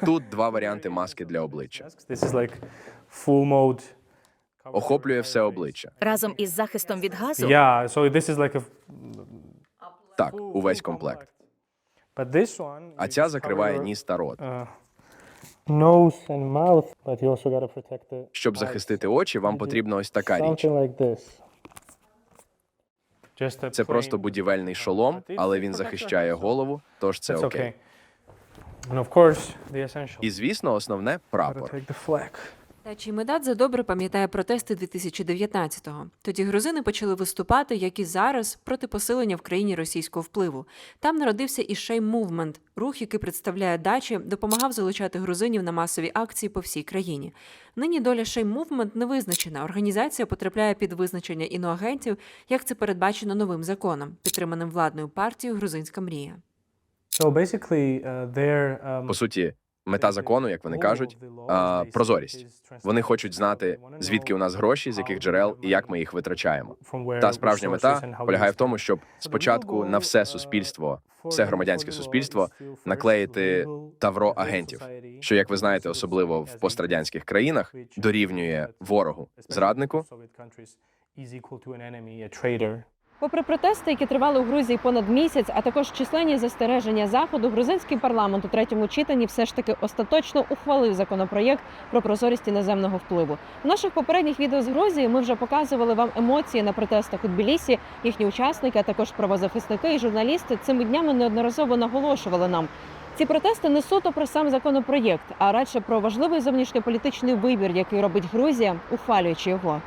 Тут два варіанти маски для обличчя. masks. This is like full mode. Охоплює все обличчя. Разом із захистом від газу Yeah, so this is like a Так, увесь комплект. But this one А ця закриває ніс та рот. nose and mouth, but you also got protect the Щоб захистити очі, вам потрібна ось така річ. like this. Це просто будівельний шолом, але він захищає голову, тож це окей. okay. And of course, the essential. І звісно, основне прапор. take the Медадзе добре пам'ятає протести 2019-го. Тоді грузини почали виступати, як і зараз, проти посилення в країні російського впливу. Там народився і Shame Movement, рух, який представляє дачі, допомагав залучати грузинів на масові акції по всій країні. Нині доля Shame Movement не визначена. Організація потрапляє під визначення іноагентів, як це передбачено новим законом, підтриманим владною партією Грузинська мрія. По суті, мета закону, як вони кажуть, прозорість. Вони хочуть знати, звідки у нас гроші, з яких джерел і як ми їх витрачаємо. Та справжня мета полягає в тому, щоб спочатку на все суспільство, все громадянське суспільство наклеїти тавро агентів, що, як ви знаєте, особливо в пострадянських країнах, дорівнює ворогу, зраднику. Попри протести, які тривали у Грузії понад місяць, а також численні застереження заходу, грузинський парламент у третьому читанні все ж таки остаточно ухвалив законопроєкт про прозорість іноземного впливу. У наших попередніх відео з Грузії ми вже показували вам емоції на протестах у Тбілісі. Їхні учасники, а також правозахисники і журналісти цими днями неодноразово наголошували нам. Ці протести не суто про сам законопроєкт, а радше про важливий зовнішньополітичний вибір, який робить Грузія, ухвалюючи його.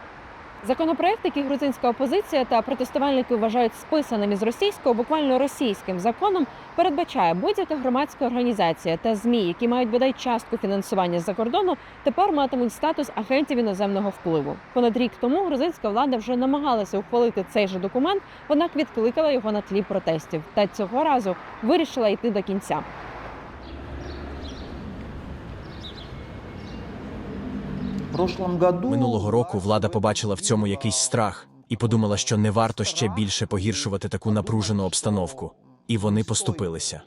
Законопроект, який грузинська опозиція та протестувальники вважають списаним із російського, буквально російським законом, передбачає будь-яка громадська організація та змі, які мають бодай частку фінансування з-за кордону, тепер матимуть статус агентів іноземного впливу. Понад рік тому грузинська влада вже намагалася ухвалити цей же документ, однак відкликала його на тлі протестів. Та цього разу вирішила йти до кінця. Минулого року влада побачила в цьому якийсь страх і подумала, що не варто ще більше погіршувати таку напружену обстановку. І вони поступилися.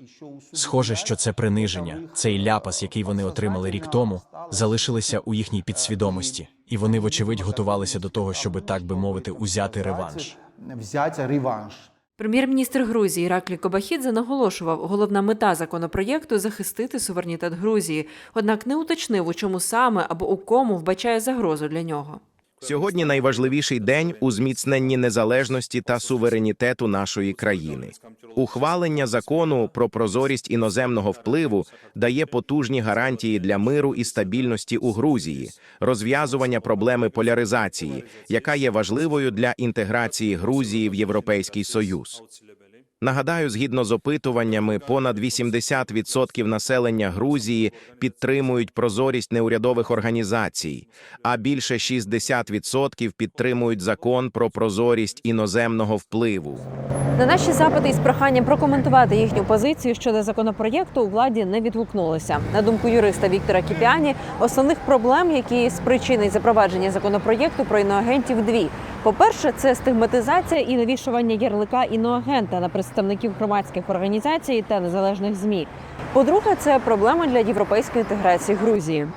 Схоже, що це приниження, цей ляпас, який вони отримали рік тому, залишилися у їхній підсвідомості, і вони, вочевидь, готувалися до того, щоб так би мовити, узяти реванш. Взяти реванш. Прем'єр-міністр Грузії Іраклі Кобахідзе наголошував, головна мета законопроєкту захистити суверенітет Грузії, однак не уточнив, у чому саме або у кому вбачає загрозу для нього. Сьогодні найважливіший день у зміцненні незалежності та суверенітету нашої країни. Ухвалення закону про прозорість іноземного впливу дає потужні гарантії для миру і стабільності у Грузії, розв'язування проблеми поляризації, яка є важливою для інтеграції Грузії в Європейський Союз. Нагадаю, згідно з опитуваннями, понад 80% населення Грузії підтримують прозорість неурядових організацій, а більше 60% підтримують закон про прозорість іноземного впливу. На наші запити із проханням прокоментувати їхню позицію щодо законопроєкту у владі не відгукнулися. На думку юриста Віктора Кіпіані, основних проблем, які спричинить запровадження законопроєкту про іноагентів, дві. По-перше, це стигматизація і навішування ярлика іноагента на представників громадських організацій та незалежних змі. По-друге, це проблема для європейської інтеграції Грузії.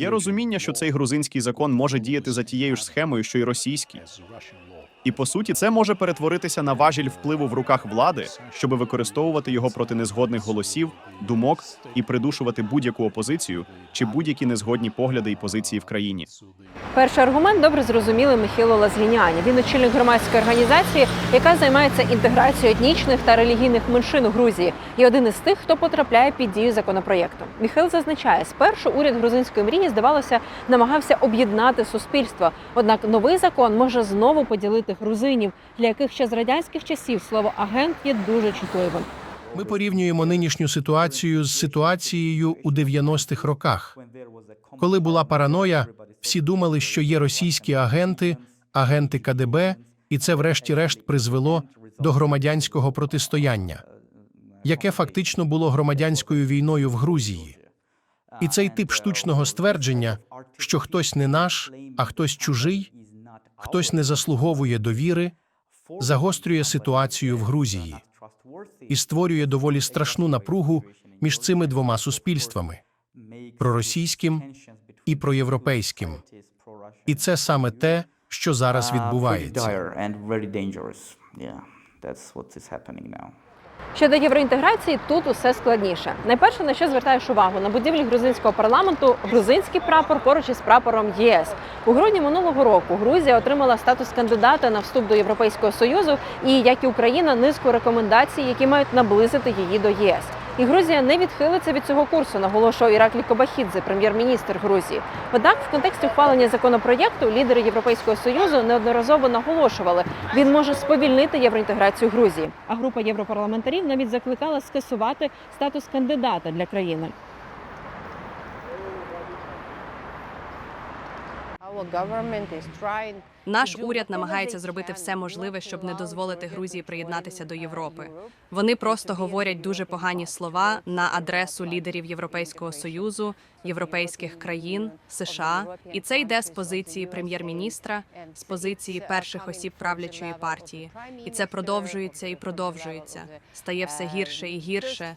Є розуміння, що цей грузинський закон може діяти за тією ж схемою, що й російський. І по суті, це може перетворитися на важіль впливу в руках влади, щоб використовувати його проти незгодних голосів, думок і придушувати будь-яку опозицію чи будь-які незгодні погляди і позиції в країні. Перший аргумент добре зрозумілий Михайло Лазгіняні. Він очільник громадської організації, яка займається інтеграцією етнічних та релігійних меншин у Грузії, і один із тих, хто потрапляє під дію законопроєкту. Міхайл зазначає, спершу уряд грузинської мрії здавалося намагався об'єднати суспільство. Однак новий закон може знову поділити грузинів, для яких ще з радянських часів слово агент є дуже чутливим. Ми порівнюємо нинішню ситуацію з ситуацією у 90-х роках. Коли була параноя, всі думали, що є російські агенти, агенти КДБ, і це, врешті-решт, призвело до громадянського протистояння, яке фактично було громадянською війною в Грузії. І цей тип штучного ствердження, що хтось не наш, а хтось чужий, хтось не заслуговує довіри, загострює ситуацію в Грузії. і створює доволі страшну напругу між цими двома суспільствами проросійським і проєвропейським. І це саме те, що зараз відбувається. Щодо євроінтеграції, тут усе складніше. Найперше, на що звертаєш увагу на будівлі грузинського парламенту, грузинський прапор поруч із прапором ЄС. У грудні минулого року Грузія отримала статус кандидата на вступ до Європейського союзу і, як і Україна, низку рекомендацій, які мають наблизити її до ЄС. І Грузія не відхилиться від цього курсу, наголошував Іраклі Кобахідзе, прем'єр-міністр Грузії. Однак, в контексті ухвалення законопроєкту лідери Європейського союзу неодноразово наголошували, він може сповільнити євроінтеграцію Грузії. А група європарламентарів навіть закликала скасувати статус кандидата для країни. Наш уряд намагається зробити все можливе, щоб не дозволити Грузії приєднатися до Європи. Вони просто говорять дуже погані слова на адресу лідерів Європейського союзу, європейських країн, США, і це йде з позиції прем'єр-міністра, з позиції перших осіб правлячої партії. І це продовжується і продовжується. Стає все гірше і гірше.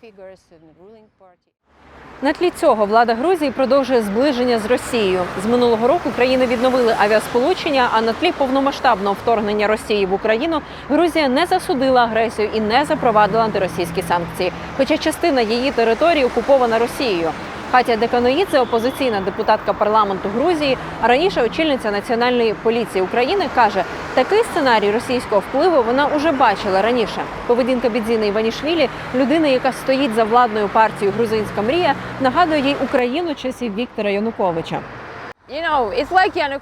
На тлі цього влада Грузії продовжує зближення з Росією. З минулого року країни відновили авіасполучення. А на тлі повномасштабного вторгнення Росії в Україну Грузія не засудила агресію і не запровадила антиросійські санкції. Хоча частина її території окупована Росією. Хатя Деканоїдзе, опозиційна депутатка парламенту Грузії, а раніше очільниця національної поліції України, каже, такий сценарій російського впливу вона уже бачила раніше. Поведінка Бідзіни Іванішвілі, людини, яка стоїть за владною партією Грузинська мрія, нагадує їй Україну часів Віктора Януковича.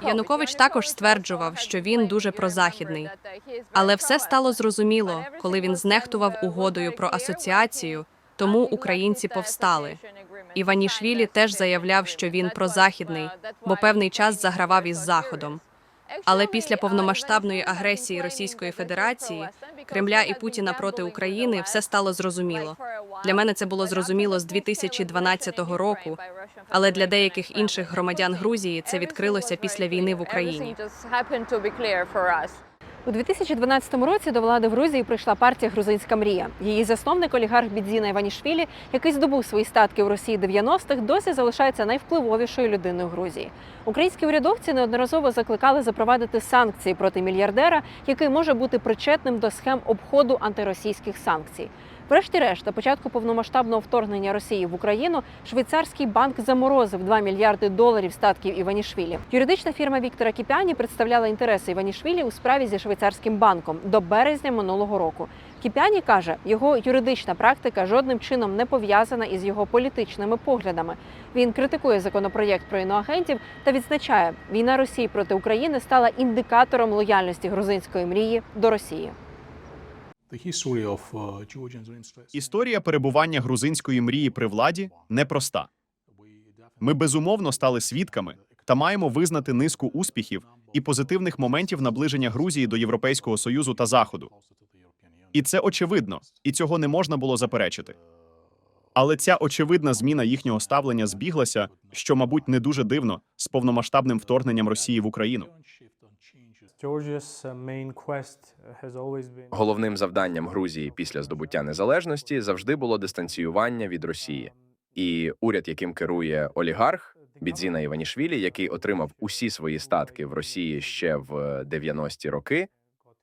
Янукович також стверджував, що він дуже прозахідний. Але все стало зрозуміло, коли він знехтував угодою про асоціацію, тому українці повстали. Іванішвілі теж заявляв, що він прозахідний, бо певний час загравав із Заходом. Але після повномасштабної агресії Російської Федерації, Кремля і Путіна проти України все стало зрозуміло. Для мене це було зрозуміло з 2012 року, але для деяких інших громадян Грузії це відкрилося після війни в Україні. У 2012 році до влади в Грузії прийшла партія Грузинська мрія. Її засновник олігарх Бідзіна Іванішвілі, який здобув свої статки в Росії 90-х, досі залишається найвпливовішою людиною Грузії. Українські урядовці неодноразово закликали запровадити санкції проти мільярдера, який може бути причетним до схем обходу антиросійських санкцій. Врешті-решт, на початку повномасштабного вторгнення Росії в Україну швейцарський банк заморозив 2 мільярди доларів статків Іванішвілі. Юридична фірма Віктора Кіпяні представляла інтереси Іванішвілі у справі зі швейцарським банком до березня минулого року. Кіпяні каже, його юридична практика жодним чином не пов'язана із його політичними поглядами. Він критикує законопроєкт про іноагентів та відзначає, війна Росії проти України стала індикатором лояльності грузинської мрії до Росії. Історія перебування грузинської мрії при владі непроста. Ми безумовно стали свідками та маємо визнати низку успіхів і позитивних моментів наближення Грузії до Європейського союзу та Заходу. І це очевидно, і цього не можна було заперечити. Але ця очевидна зміна їхнього ставлення збіглася, що, мабуть, не дуже дивно, з повномасштабним вторгненням Росії в Україну. Головним завданням Грузії після здобуття незалежності завжди було дистанціювання від Росії. І уряд, яким керує олігарх Бідзіна Іванішвілі, який отримав усі свої статки в Росії ще в 90-ті роки,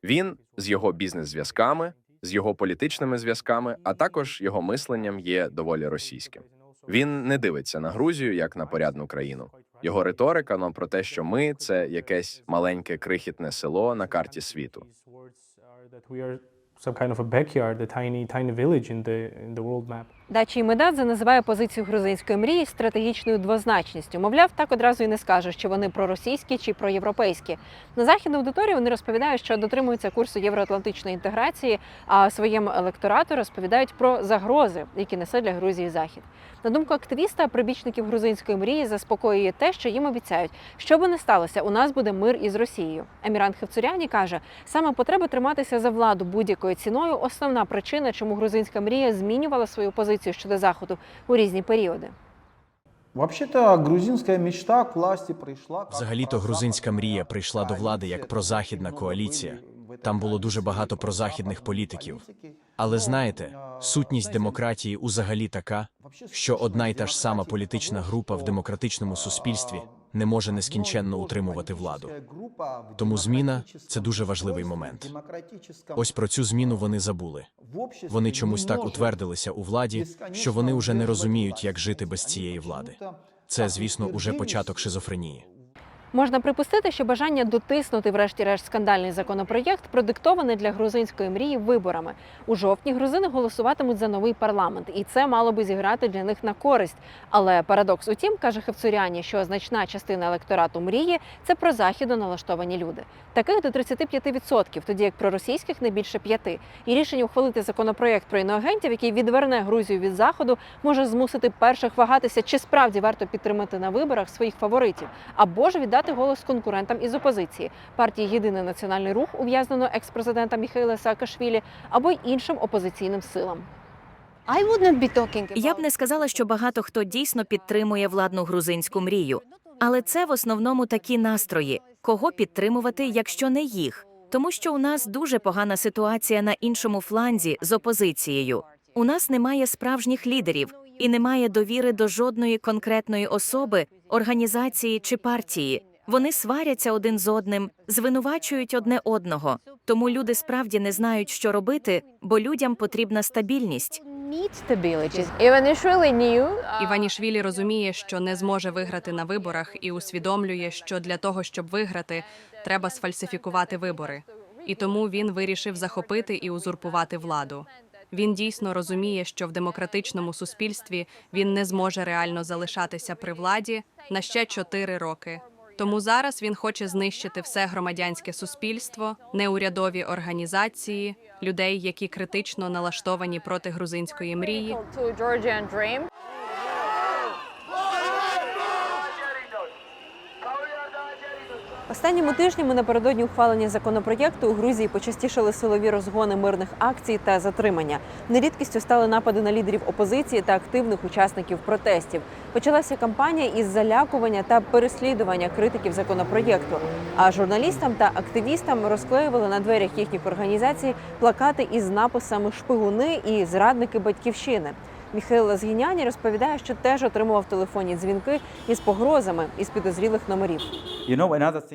він з його бізнес-зв'язками, з його політичними зв'язками, а також його мисленням є доволі російським. Він не дивиться на Грузію як на порядну країну. Його риторика ну, про те, що ми це якесь маленьке крихітне село на карті світу. Some kind of a backyard, a tiny, tiny village in the in the world map. Дачі Медадзе називає позицію грузинської мрії стратегічною двозначністю. Мовляв, так одразу і не скажеш, чи вони проросійські чи проєвропейські. На західну аудиторію вони розповідають, що дотримуються курсу євроатлантичної інтеграції, а своєму електорату розповідають про загрози, які несе для Грузії захід. На думку активіста, прибічників грузинської мрії заспокоює те, що їм обіцяють, що би не сталося, у нас буде мир із Росією. Еміран Хевцуряні каже, саме потреба триматися за владу будь-якою ціною основна причина, чому грузинська мрія змінювала свою позицію щодо заходу у різні періоди. Вообще-то грузинська мечта к власти прийшла. Взагалі-то грузинська мрія прийшла до влади як прозахідна коаліція. Там було дуже багато прозахідних політиків. Але знаєте, сутність демократії узагалі така, що одна й та ж сама політична група в демократичному суспільстві не може нескінченно утримувати владу. Тому зміна це дуже важливий момент. Ось про цю зміну вони забули. Вони чомусь так утвердилися у владі, що вони уже не розуміють, як жити без цієї влади. Це, звісно, уже початок шизофренії. Можна припустити, що бажання дотиснути, врешті-решт, скандальний законопроєкт продиктоване для грузинської мрії виборами. У жовтні грузини голосуватимуть за новий парламент, і це мало би зіграти для них на користь. Але парадокс у тім, каже Хевцуряні, що значна частина електорату мрії це про західно налаштовані люди. Таких до 35%, тоді як проросійських не більше п'яти. І рішення ухвалити законопроєкт про іноагентів, який відверне Грузію від заходу, може змусити перших вагатися, чи справді варто підтримати на виборах своїх фаворитів, або ж віддати голос конкурентам із опозиції партії Єдиний національний рух, ув'язненого екс-президента Міхайла Саакашвілі, або й іншим опозиційним силам. Я б не сказала, що багато хто дійсно підтримує владну грузинську мрію. Але це в основному такі настрої: кого підтримувати, якщо не їх. Тому що у нас дуже погана ситуація на іншому фланзі з опозицією. У нас немає справжніх лідерів і немає довіри до жодної конкретної особи, організації чи партії. Вони сваряться один з одним, звинувачують одне одного. Тому люди справді не знають, що робити, бо людям потрібна стабільність. Іванішвілі розуміє, що не зможе виграти на виборах, і усвідомлює, що для того, щоб виграти, треба сфальсифікувати вибори. І тому він вирішив захопити і узурпувати владу. Він дійсно розуміє, що в демократичному суспільстві він не зможе реально залишатися при владі на ще чотири роки. Тому зараз він хоче знищити все громадянське суспільство, неурядові організації, людей, які критично налаштовані проти грузинської мрії, Останніми тижнями напередодні ухвалення законопроєкту у Грузії почастішали силові розгони мирних акцій та затримання. Нерідкістю стали напади на лідерів опозиції та активних учасників протестів. Почалася кампанія із залякування та переслідування критиків законопроєкту. А журналістам та активістам розклеювали на дверях їхніх організацій плакати із написами Шпигуни і зрадники батьківщини. Міхаил Лазгіняні розповідає, що теж отримував телефонні дзвінки із погрозами із підозрілих номерів.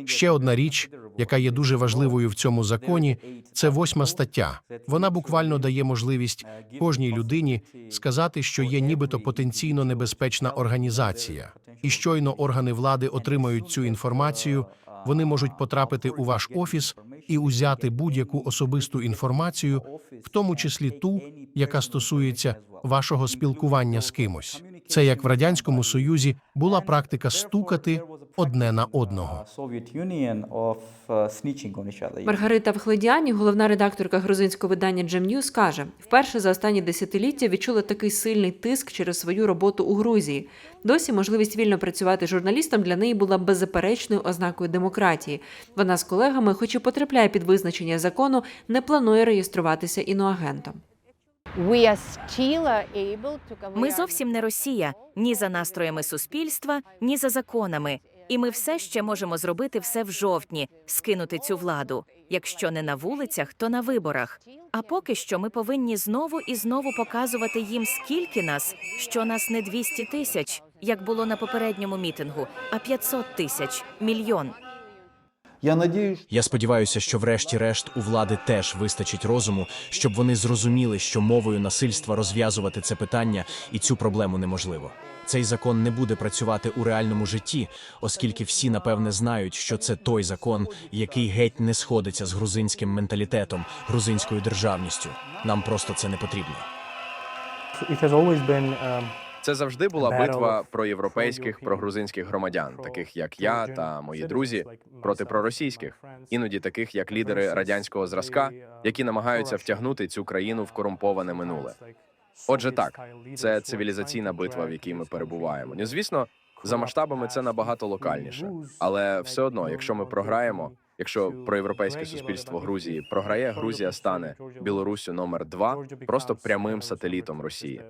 Ще одна річ, яка є дуже важливою в цьому законі, це восьма стаття. Вона буквально дає можливість кожній людині сказати, що є нібито потенційно небезпечна організація, і щойно органи влади отримають цю інформацію. Вони можуть потрапити у ваш офіс і узяти будь-яку особисту інформацію, в тому числі ту, яка стосується вашого спілкування з кимось. Це як в радянському союзі була практика стукати одне на одного. Маргарита Вхледіані, головна редакторка грузинського видання Gem News, каже: вперше за останні десятиліття відчула такий сильний тиск через свою роботу у Грузії. Досі можливість вільно працювати журналістом для неї була беззаперечною ознакою демократії. Вона з колегами, хоч і потрапляє під визначення закону, не планує реєструватися іноагентом. Ми зовсім не Росія ні за настроями суспільства, ні за законами. І ми все ще можемо зробити все в жовтні, скинути цю владу. Якщо не на вулицях, то на виборах. А поки що ми повинні знову і знову показувати їм, скільки нас, що нас не 200 тисяч, як було на попередньому мітингу, а 500 тисяч, мільйон. Я надеюсь, Я сподіваюся, що врешті-решт у влади теж вистачить розуму, щоб вони зрозуміли, що мовою насильства розв'язувати це питання і цю проблему неможливо. Цей закон не буде працювати у реальному житті, оскільки всі напевне знають, що це той закон, який геть не сходиться з грузинським менталітетом, грузинською державністю. Нам просто це не потрібно. It has always been um, Це завжди була битва про європейських, прогрузинських громадян, таких як я та мої друзі, проти проросійських, іноді таких як лідери радянського зразка, які намагаються втягнути цю країну в корумповане минуле. Отже, так це цивілізаційна битва, в якій ми перебуваємо. Ну, звісно, за масштабами це набагато локальніше, але все одно, якщо ми програємо, якщо проєвропейське суспільство Грузії програє, Грузія стане Білоруссю номер два, просто прямим сателітом Росії.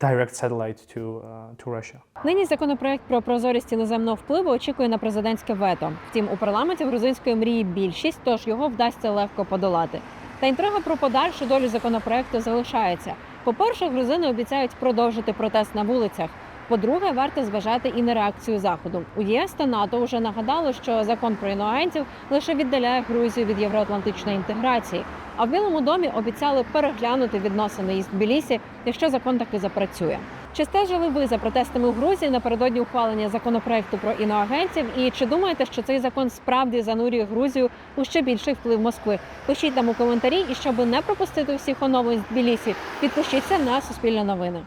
Direct satellite to uh, to Russia. Нині законопроект про прозорість іноземного впливу очікує на президентське вето. Втім, у парламенті грузинської мрії більшість, тож його вдасться легко подолати. Та інтрига про подальшу долю законопроекту залишається. По-перше, грузини обіцяють продовжити протест на вулицях. По-друге, варто зважати і на реакцію заходу. У ЄС та НАТО вже нагадали, що закон про іноагентів лише віддаляє Грузію від євроатлантичної інтеграції. А в Білому домі обіцяли переглянути відносини із Тбілісі, якщо закон таки запрацює. Чи стежили ви за протестами у Грузії напередодні ухвалення законопроекту про іноагентів? І чи думаєте, що цей закон справді занурює Грузію у ще більший вплив Москви? Пишіть нам у коментарі, і щоб не пропустити всіх оновлень з Тбілісі, підпишіться на Суспільне новини.